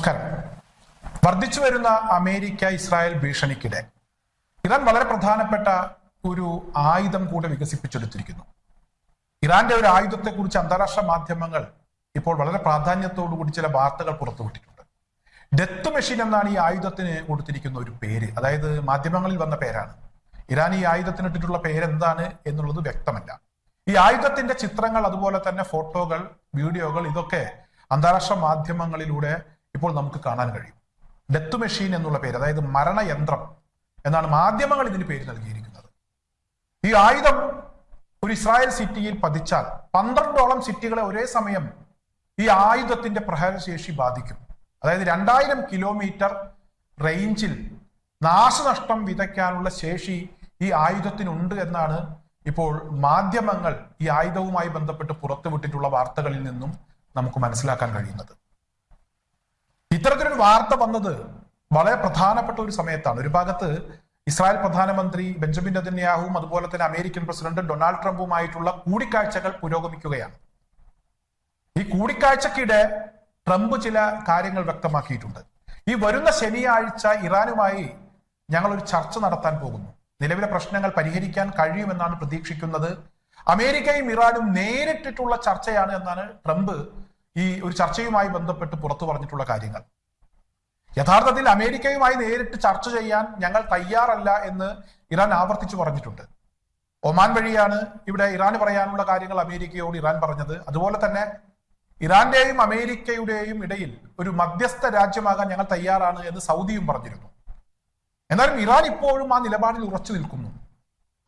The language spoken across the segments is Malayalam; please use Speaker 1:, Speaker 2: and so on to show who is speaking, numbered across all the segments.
Speaker 1: നമസ്കാരം. വർദ്ധിച്ചു വരുന്ന അമേരിക്ക ഇസ്രായേൽ ഭീഷണിക്കിടെ ഇറാൻ വളരെ പ്രധാനപ്പെട്ട ഒരു ആയുധം കൂടെ വികസിപ്പിച്ചെടുത്തിരിക്കുന്നു. ഇറാന്റെ ഒരു ആയുധത്തെ കുറിച്ച് അന്താരാഷ്ട്ര മാധ്യമങ്ങൾ ഇപ്പോൾ വളരെ കൂടി ചില വാർത്തകൾ പുറത്തുവിട്ടിട്ടുണ്ട്. ഡെത്ത് മെഷീൻ എന്നാണ് ഈ ആയുധത്തിന് കൊടുത്തിരിക്കുന്ന ഒരു പേര്. അതായത് മാധ്യമങ്ങളിൽ വന്ന പേരാണ്. ഇറാൻ ഈ ആയുധത്തിന് ഇട്ടിട്ടുള്ള പേര് എന്താണ് എന്നുള്ളത് വ്യക്തമല്ല. ഈ ആയുധത്തിന്റെ ചിത്രങ്ങൾ അതുപോലെ തന്നെ ഫോട്ടോകൾ വീഡിയോകൾ ഇതൊക്കെ അന്താരാഷ്ട്ര മാധ്യമങ്ങളിലൂടെ ഇപ്പോൾ നമുക്ക് കാണാൻ കഴിയും. ഡെത്ത് മെഷീൻ എന്നുള്ള പേര് അതായത് മരണയന്ത്രം എന്നാണ് മാധ്യമങ്ങൾ ഇതിന് പേര് നൽകിയിരിക്കുന്നത്. ഈ ആയുധം ഒരു ഇസ്രായേൽ സിറ്റിയിൽ പതിച്ചാൽ പന്ത്രണ്ടോളം സിറ്റികളെ ഒരേ സമയം ഈ ആയുധത്തിന്റെ പ്രഹരശേഷി ബാധിക്കും. അതായത് രണ്ടായിരം കിലോമീറ്റർ റേഞ്ചിൽ നാശനഷ്ടം വിതയ്ക്കാനുള്ള ശേഷി ഈ ആയുധത്തിനുണ്ട് എന്നാണ് ഇപ്പോൾ മാധ്യമങ്ങൾ ഈ ആയുധവുമായി ബന്ധപ്പെട്ട് പുറത്തുവിട്ടിട്ടുള്ള വാർത്തകളിൽ നിന്നും നമുക്ക് മനസ്സിലാക്കാൻ കഴിയുന്നത്. ഇത്തരത്തിലൊരു വാർത്ത വന്നത് വളരെ പ്രധാനപ്പെട്ട ഒരു സമയത്താണ്. ഒരു ഭാഗത്ത് ഇസ്രായേൽ പ്രധാനമന്ത്രി ബെഞ്ചമിൻ നദന്യാഹുവും അതുപോലെ തന്നെ അമേരിക്കൻ പ്രസിഡന്റ് ഡൊണാൾഡ് ട്രംപുമായിട്ടുള്ള കൂടിക്കാഴ്ചകൾ പുരോഗമിക്കുകയാണ്. ഈ കൂടിക്കാഴ്ചക്കിടെ ട്രംപ് ചില കാര്യങ്ങൾ വ്യക്തമാക്കിയിട്ടുണ്ട്. ഈ വരുന്ന ശനിയാഴ്ച ഇറാനുമായി ഞങ്ങൾ ഒരു ചർച്ച നടത്താൻ പോകുന്നു. നിലവിലെ പ്രശ്നങ്ങൾ പരിഹരിക്കാൻ കഴിയുമെന്നാണ് പ്രതീക്ഷിക്കുന്നത്. അമേരിക്കയും ഇറാനും നേരിട്ടിട്ടുള്ള ചർച്ചയാണ് എന്നാണ് ട്രംപ് ഈ ഒരു ചർച്ചയുമായി ബന്ധപ്പെട്ട് പുറത്തു പറഞ്ഞിട്ടുള്ള കാര്യങ്ങൾ. യഥാർത്ഥത്തിൽ അമേരിക്കയുമായി നേരിട്ട് ചർച്ച ചെയ്യാൻ ഞങ്ങൾ തയ്യാറല്ല എന്ന് ഇറാൻ ആവർത്തിച്ചു പറഞ്ഞിട്ടുണ്ട്. ഒമാൻ വഴിയാണ് ഇവിടെ ഇറാന് പറയാനുള്ള കാര്യങ്ങൾ അമേരിക്കയോട് ഇറാൻ പറഞ്ഞത്. അതുപോലെ തന്നെ ഇറാന്റെയും അമേരിക്കയുടെയും ഇടയിൽ ഒരു മധ്യസ്ഥ രാജ്യമാകാൻ ഞങ്ങൾ തയ്യാറാണ് എന്ന് സൗദിയും പറഞ്ഞിരുന്നു. എന്നാലും ഇറാൻ ഇപ്പോഴും ആ നിലപാടിൽ ഉറച്ചു നിൽക്കുന്നു.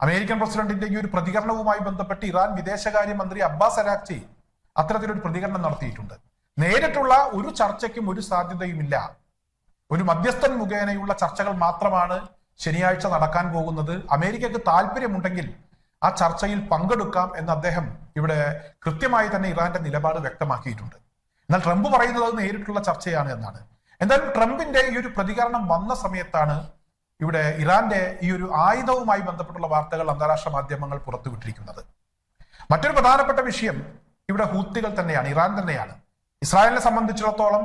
Speaker 1: അമേരിക്കൻ പ്രസിഡന്റിന്റെ ഈ ഒരു പ്രതികരണവുമായി ബന്ധപ്പെട്ട് ഇറാൻ വിദേശകാര്യമന്ത്രി അബ്ബാസ് അരാക്ചി അത്തരത്തിലൊരു പ്രതികരണം നടത്തിയിട്ടുണ്ട്. നേരിട്ടുള്ള ഒരു ചർച്ചയ്ക്കും ഒരു സാധ്യതയുമില്ല. ഒരു മധ്യസ്ഥൻ മുഖേനയുള്ള ചർച്ചകൾ മാത്രമാണ് ശനിയാഴ്ച നടക്കാൻ പോകുന്നത്. അമേരിക്കക്ക് താല്പര്യമുണ്ടെങ്കിൽ ആ ചർച്ചയിൽ പങ്കെടുക്കാം എന്ന് അദ്ദേഹം ഇവിടെ കൃത്യമായി തന്നെ ഇറാന്റെ നിലപാട് വ്യക്തമാക്കിയിട്ടുണ്ട്. എന്നാൽ ട്രംപ് പറയുന്നത് നേരിട്ടുള്ള ചർച്ചയാണ് എന്നാണ്. എന്തായാലും ട്രംപിന്റെ ഈ ഒരു പ്രതികരണം വന്ന സമയത്താണ് ഇവിടെ ഇറാന്റെ ഈ ഒരു ആയുധവുമായി ബന്ധപ്പെട്ടുള്ള വാർത്തകൾ അന്താരാഷ്ട്ര മാധ്യമങ്ങൾ പുറത്തുവിട്ടിരിക്കുന്നത്. മറ്റൊരു പ്രധാനപ്പെട്ട വിഷയം ഇവിടെ ഹൂത്തികൾ തന്നെയാണ് ഇറാൻ തന്നെയാണ്. ഇസ്രായേലിനെ സംബന്ധിച്ചിടത്തോളം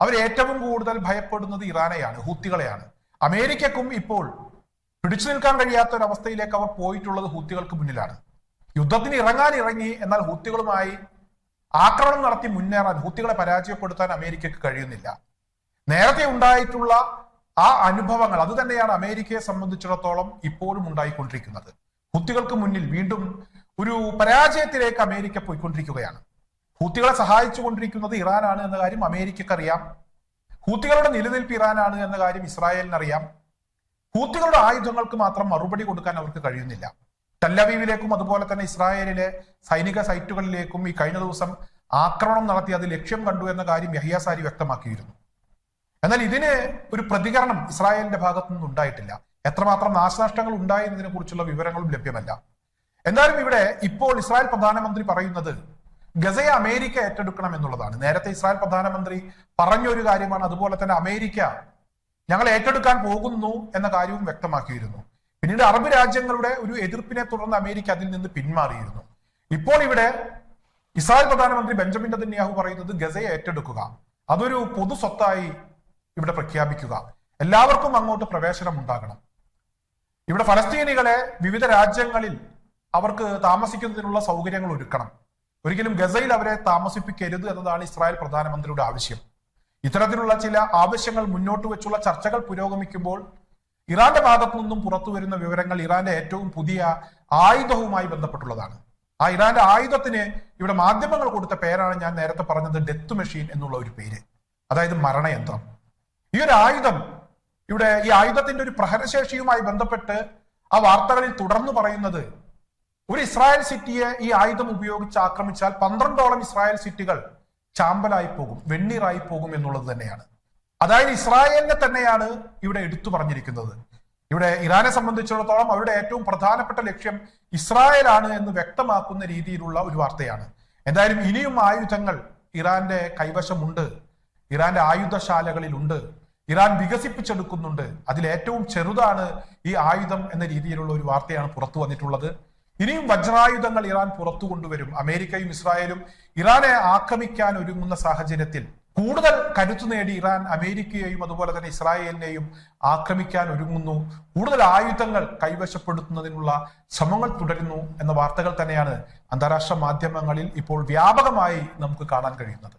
Speaker 1: അവർ ഏറ്റവും കൂടുതൽ ഭയപ്പെടുന്നത് ഇറാനെയാണ് ഹൂത്തികളെയാണ്. അമേരിക്കക്കും ഇപ്പോൾ പിടിച്ചു നിൽക്കാൻ കഴിയാത്ത ഒരു അവസ്ഥയിലേക്ക് അവർ പോയിട്ടുള്ളത് ഹൂത്തികൾക്ക് മുന്നിലാണ്. യുദ്ധത്തിന് ഇറങ്ങാൻ ഇറങ്ങി എന്നാൽ ഹൂത്തികളുമായി ആക്രമണം നടത്തി മുന്നേറാൻ ഹൂത്തികളെ പരാജയപ്പെടുത്താൻ അമേരിക്കക്ക് കഴിയുന്നില്ല. നേരത്തെ ഉണ്ടായിട്ടുള്ള ആ അനുഭവങ്ങൾ അത് തന്നെയാണ് അമേരിക്കയെ സംബന്ധിച്ചിടത്തോളം ഇപ്പോഴും ഉണ്ടായിക്കൊണ്ടിരിക്കുന്നത്. ഹൂത്തികൾക്ക് മുന്നിൽ വീണ്ടും ഒരു പരാജയത്തിലേക്ക് അമേരിക്ക പോയിക്കൊണ്ടിരിക്കുകയാണ്. ഹൂത്തികളെ സഹായിച്ചു കൊണ്ടിരിക്കുന്നത് ഇറാനാണ് എന്ന കാര്യം അമേരിക്കക്ക് അറിയാം. ഹൂത്തികളുടെ നിലനിൽപ്പ് ഇറാനാണ് എന്ന കാര്യം ഇസ്രായേലിനറിയാം ഹൂത്തികളുടെ ആയുധങ്ങൾക്ക് മാത്രം മറുപടി കൊടുക്കാൻ അവർക്ക് കഴിയുന്നില്ല. ടല്ലവീവിലേക്കും അതുപോലെ തന്നെ ഇസ്രായേലിലെ സൈനിക സൈറ്റുകളിലേക്കും ഈ കഴിഞ്ഞ ദിവസം ആക്രമണം നടത്തി അത് ലക്ഷ്യം കണ്ടു എന്ന കാര്യം യഹിയാസാരി വ്യക്തമാക്കിയിരുന്നു. എന്നാൽ ഇതിന് ഒരു പ്രതികരണം ഇസ്രായേലിന്റെ ഭാഗത്തു നിന്നുണ്ടായിട്ടില്ല എത്രമാത്രം നാശനഷ്ടങ്ങൾ ഉണ്ടായതിനെ കുറിച്ചുള്ള വിവരങ്ങളും ലഭ്യമല്ല. എന്നാലും ഇവിടെ ഇപ്പോൾ ഇസ്രായേൽ പ്രധാനമന്ത്രി പറയുന്നത് ഗസയെ അമേരിക്ക ഏറ്റെടുക്കണം എന്നുള്ളതാണ്. നേരത്തെ ഇസ്രായേൽ പ്രധാനമന്ത്രി പറഞ്ഞൊരു കാര്യമാണ് അതുപോലെ തന്നെ അമേരിക്ക ഞങ്ങൾ ഏറ്റെടുക്കാൻ പോകുന്നു എന്ന കാര്യവും വ്യക്തമാക്കിയിരുന്നു. പിന്നീട് അറബ് രാജ്യങ്ങളുടെ ഒരു എതിർപ്പിനെ തുടർന്ന് അമേരിക്ക അതിൽ നിന്ന് പിന്മാറിയിരുന്നു. ഇപ്പോൾ ഇവിടെ ഇസ്രായേൽ പ്രധാനമന്ത്രി ബെഞ്ചമിൻ നെതന്യാഹു പറയുന്നത് ഗസയെ ഏറ്റെടുക്കുക. അതൊരു പൊതു സ്വത്തായി ഇവിടെ പ്രഖ്യാപിക്കുക. എല്ലാവർക്കും അങ്ങോട്ട് പ്രവേശനം ഉണ്ടാകണം. ഇവിടെ ഫലസ്തീനികളെ വിവിധ രാജ്യങ്ങളിൽ അവർക്ക് താമസിക്കുന്നതിനുള്ള സൗകര്യങ്ങൾ ഒരുക്കണം. ഒരിക്കലും ഗസയിൽ അവരെ താമസിപ്പിക്കരുത് എന്നതാണ് ഇസ്രായേൽ പ്രധാനമന്ത്രിയുടെ ആവശ്യം. ഇത്തരത്തിലുള്ള ചില ആവശ്യങ്ങൾ മുന്നോട്ട് വെച്ചുള്ള ചർച്ചകൾ പുരോഗമിക്കുമ്പോൾ ഇറാന്റെ ഭാഗത്തു നിന്നും പുറത്തു വരുന്ന വിവരങ്ങൾ ഇറാന്റെ ഏറ്റവും പുതിയ ആയുധവുമായി ബന്ധപ്പെട്ടുള്ളതാണ്. ആ ഇറാന്റെ ആയുധത്തിന് ഇവിടെ മാധ്യമങ്ങൾ കൊടുത്ത പേരാണ് ഞാൻ നേരത്തെ പറഞ്ഞത് ഡെത്ത് മെഷീൻ എന്നുള്ള ഒരു പേര്. അതായത് മരണയന്ത്രം. ഈ ഒരു ആയുധം ഇവിടെ ഈ ആയുധത്തിന്റെ ഒരു പ്രഹരശേഷിയുമായി ബന്ധപ്പെട്ട് ആ വാർത്തകളിൽ തുടർന്ന് പറയുന്നത് ഒരു ഇസ്രായേൽ സിറ്റിയെ ഈ ആയുധം ഉപയോഗിച്ച് ആക്രമിച്ചാൽ പന്ത്രണ്ടോളം ഇസ്രായേൽ സിറ്റികൾ ചാമ്പലായി പോകും വെണ്ണീറായി പോകും എന്നുള്ളത് തന്നെയാണ്. അതായത് ഇസ്രായേലിനെ തന്നെയാണ് ഇവിടെ എടുത്തു പറഞ്ഞിരിക്കുന്നത്. ഇവിടെ ഇറാനെ സംബന്ധിച്ചിടത്തോളം അവരുടെ ഏറ്റവും പ്രധാനപ്പെട്ട ലക്ഷ്യം ഇസ്രായേലാണ് എന്ന് വ്യക്തമാക്കുന്ന രീതിയിലുള്ള ഒരു വാർത്തയാണ്. എന്തായാലും ഇനിയും ആയുധങ്ങൾ ഇറാന്റെ കൈവശമുണ്ട് ഇറാന്റെ ആയുധശാലകളിലുണ്ട് ഇറാൻ വികസിപ്പിച്ചെടുക്കുന്നുണ്ട്. അതിൽ ഏറ്റവും ചെറുതാണ് ഈ ആയുധം എന്ന രീതിയിലുള്ള ഒരു വാർത്തയാണ് പുറത്തു വന്നിട്ടുള്ളത്. ഇനിയും വജ്രായുധങ്ങൾ ഇറാൻ പുറത്തു കൊണ്ടുവരും. അമേരിക്കയും ഇസ്രായേലും ഇറാനെ ആക്രമിക്കാൻ ഒരുങ്ങുന്ന സാഹചര്യത്തിൽ കൂടുതൽ കരുത്തു നേടി ഇറാൻ അമേരിക്കയെയും അതുപോലെ തന്നെ ഇസ്രായേലിനെയും ആക്രമിക്കാൻ ഒരുങ്ങുന്നു. കൂടുതൽ ആയുധങ്ങൾ കൈവശപ്പെടുത്തുന്നതിനുള്ള ശ്രമങ്ങൾ തുടരുന്നു എന്ന വാർത്തകൾ തന്നെയാണ് അന്താരാഷ്ട്ര മാധ്യമങ്ങളിൽ ഇപ്പോൾ വ്യാപകമായി നമുക്ക് കാണാൻ കഴിയുന്നത്.